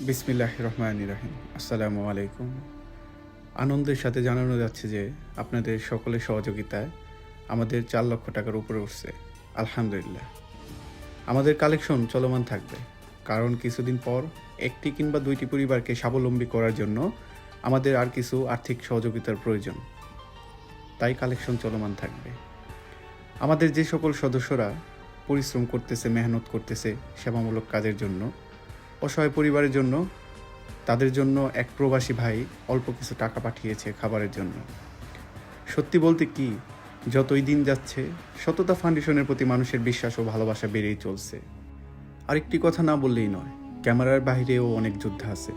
বিসমিল্লাহ রহমান রাহিম। আসসালামু আলাইকুম। আনন্দের সাথে জানানো যাচ্ছে যে, আপনাদের সকলের সহযোগিতায় আমাদের চার লক্ষ টাকার উপরে উঠছে। আলহামদুলিল্লাহ। আমাদের কালেকশন চলমান থাকবে। কারণ কিছুদিন পর একটি কিংবা দুইটি পরিবারকে স্বাবলম্বী করার জন্য আমাদের আর কিছু আর্থিক সহযোগিতার প্রয়োজন। তাই কালেকশন চলমান থাকবে। আমাদের যে সকল সদস্যরা পরিশ্রম করতেছে, মেহনত করতেছে সেবামূলক কাজের জন্য অসহায় পরিবারের জন্য, তাদের জন্য এক প্রবাসী ভাই অল্প কিছু টাকা পাঠিয়েছে খাবারের জন্য। সত্যি বলতে কি, যতই দিন যাচ্ছে, সততা ফাউন্ডেশনের প্রতি মানুষের বিশ্বাস ও ভালোবাসা বেড়েই চলছে। আরেকটি কথা না বললেই নয়, ক্যামেরার বাইরেও অনেক যোদ্ধা আছে।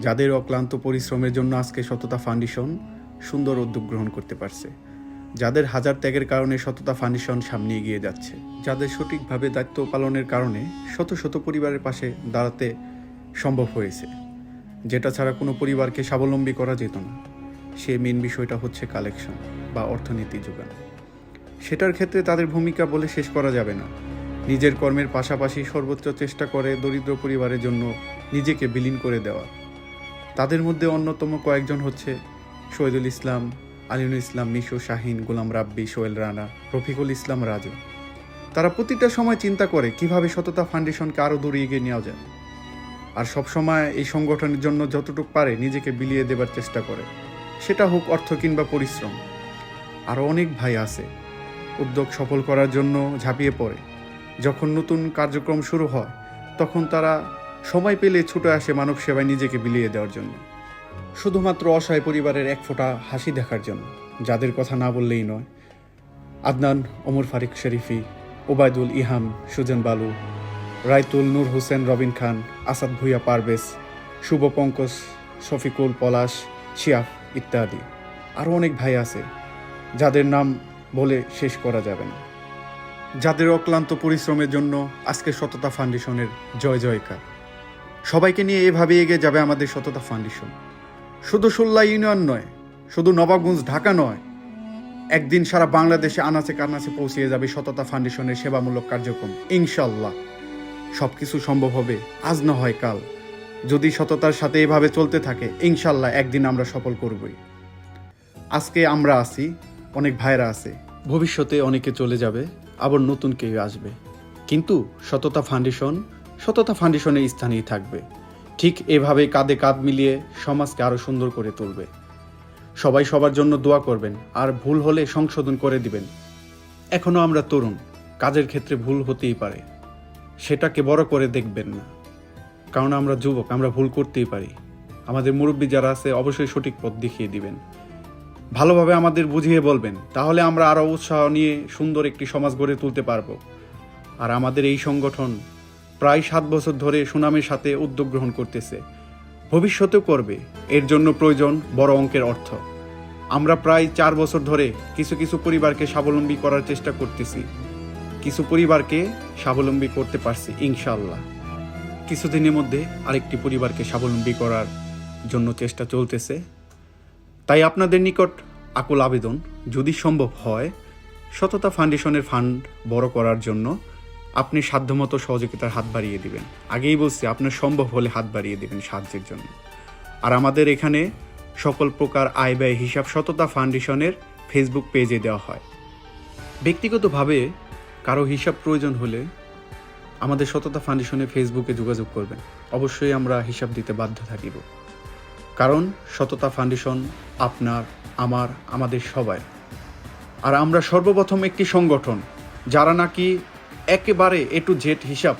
যাদের অক্লান্ত পরিশ্রমের জন্য আজকে সততা ফাউন্ডেশন সুন্দর উদ্যোগ গ্রহণ করতে পারছে। যাদের হাজার ত্যাগের কারণে সততা ফাউন্ডেশন সামনে এগিয়ে যাচ্ছে, যাদের সঠিকভাবে দায়িত্ব পালনের কারণে শত শত পরিবারের পাশে দাঁড়াতে সম্ভব হয়েছে। যেটা ছাড়া কোনো পরিবারকে স্বাবলম্বী করা যেত না। সে মেন বিষয়টা হচ্ছে কালেকশন বা অর্থনীতি যোগান। সেটার ক্ষেত্রে তাদের ভূমিকা বলে শেষ করা যাবে না। নিজের কর্মের পাশাপাশি সর্বোচ্চ চেষ্টা করে দরিদ্র পরিবারের জন্য নিজেকে বিলীন করে দেওয়া। তাদের মধ্যে অন্যতম কয়েকজন হচ্ছে শহীদুল ইসলাম আলিনুল ইসলাম, মিশু শাহিন, গোলাম রাব্বি, সোহেল রানা, রফিকুল ইসলাম, রাজু। তারা প্রতিটা সময় চিন্তা করে কীভাবে সততা ফাউন্ডেশনকে আরও দূরে এগিয়ে নেওয়া যায়। আর সবসময় এই সংগঠনের জন্য যতটুকু পারে নিজেকে বিলিয়ে দেবার চেষ্টা করে। সেটা হোক অর্থ কিংবা পরিশ্রম। আরও অনেক ভাই আছে। উদ্যোগ সফল করার জন্য ঝাঁপিয়ে পড়ে। যখন নতুন কার্যক্রম শুরু হয়, তখন তারা সময় পেলে ছুটে আসে মানব সেবায় নিজেকে বিলিয়ে দেওয়ার জন্য। শুধুমাত্র অসহায় পরিবারের এক ফোঁটা হাসি দেখার জন্য, যাদের কথা না বললেই নয়, আদনান, ওমর ফারিক শরীফি, ওবায়দুল ইহাম, সুজন বালু, রায়তুল নূর হোসেন, রবিন খান, আসাদ ভুইয়া পারভেজ, শুভ পঙ্কজ, শফিকুল পলাশ, শিয়াফ ইত্যাদি। আরও অনেক ভাই আছে, যাদের নাম বলে শেষ করা যাবে না। যাদের অক্লান্ত পরিশ্রমের জন্য আজকে সততা ফাউন্ডেশনের জয় জয়কার। সবাইকে নিয়ে এভাবে এগিয়ে যাবে আমাদের সততা ফাউন্ডেশন। শুধু সুল্লা ইউনিয়ন নয়, শুধু নবাবগঞ্জ, ঢাকা নয়, একদিন সারা বাংলাদেশে আনাচে কানাচে পৌঁছিয়ে যাবে সততা ফাউন্ডেশনের সেবামূলক কার্যক্রম। ইনশাল্লাহ সব কিছু সম্ভব হবে, আজ না হয় কাল। যদি সততার সাথে এভাবে চলতে থাকে ইনশাল্লাহ একদিন আমরা সফল করবই। আজকে আমরা আছি, অনেক ভাইরা আছে। ভবিষ্যতে অনেকে চলে যাবে, আবার নতুন কেউ আসবে। কিন্তু সততা ফাউন্ডেশন, সততা ফাউন্ডেশনের স্থানেই থাকবে। ঠিক এভাবে কাঁধে কাঁধ মিলিয়ে সমাজকে আরও সুন্দর করে তুলবে। সবাই সবার জন্য দোয়া করবেন, আর ভুল হলে সংশোধন করে দিবেন। এখনও আমরা তরুণ, কাজের ক্ষেত্রে ভুল হতেই পারে। সেটাকে বড় করে দেখবেন না। কারণ আমরা যুবক, আমরা ভুল করতেই পারি। আমাদের মুরব্বী যারা আছে, অবশ্যই সঠিক পথ দেখিয়ে দিবেন। ভালোভাবে আমাদের বুঝিয়ে বলবেন, তাহলে আমরা আরও উৎসাহ নিয়ে সুন্দর একটি সমাজ গড়ে তুলতে পারব। আর আমাদের এই সংগঠন প্রায় সাত বছর ধরে সুনামের সাথে উদ্যোগ গ্রহণ করতেছে। ভবিষ্যতেও করবে, এর জন্য প্রয়োজন বড় অঙ্কের অর্থ। আমরা প্রায় চার বছর ধরে কিছু কিছু পরিবারকে স্বাবলম্বী করার চেষ্টা করতেছি। কিছু পরিবারকে স্বাবলম্বী করতে পারছি ইনশাল্লাহ কিছুদিনের মধ্যে আরেকটি পরিবারকে স্বাবলম্বী করার জন্য চেষ্টা চলতেছে। তাই আপনাদের নিকট আকুল আবেদন, যদি সম্ভব হয়, সততা ফাউন্ডেশনের ফান্ড বড় করার জন্য আপনি সাধ্যমতো সহযোগিতার হাত বাড়িয়ে দিবেন। আগেই বলছি, আপনার সম্ভব হলে হাত বাড়িয়ে দিবেন সাহায্যের জন্য। আর আমাদের এখানে সকল প্রকার আয় ব্যয় হিসাব সততা ফাউন্ডেশনের ফেসবুক পেজে দেওয়া হয়। ব্যক্তিগতভাবে কারও হিসাব প্রয়োজন হলে আমাদের সততা ফাউন্ডেশনে ফেসবুকে যোগাযোগ করবেন। অবশ্যই আমরা হিসাব দিতে বাধ্য থাকিব। কারণ সততা ফাউন্ডেশন আপনার, আমার, আমাদের সবাই। আর আমরা সর্বপ্রথম একটি সংগঠন, যারা নাকি একেবারে এ টু জেড হিসাব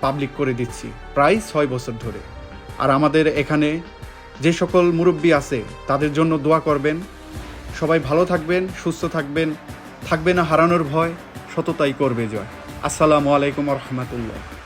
পাবলিক করে দিচ্ছি, প্রায় ছয় বছর ধরে। আর আমাদের এখানে যে সকল মুরব্বী আছে, তাদের জন্য দোয়া করবেন। সবাই ভালো থাকবেন, সুস্থ থাকবেন, থাকবে না হারানোর ভয়, সততাই করবে জয়। আসসালামু আলাইকুম রহমতুল্লাহ।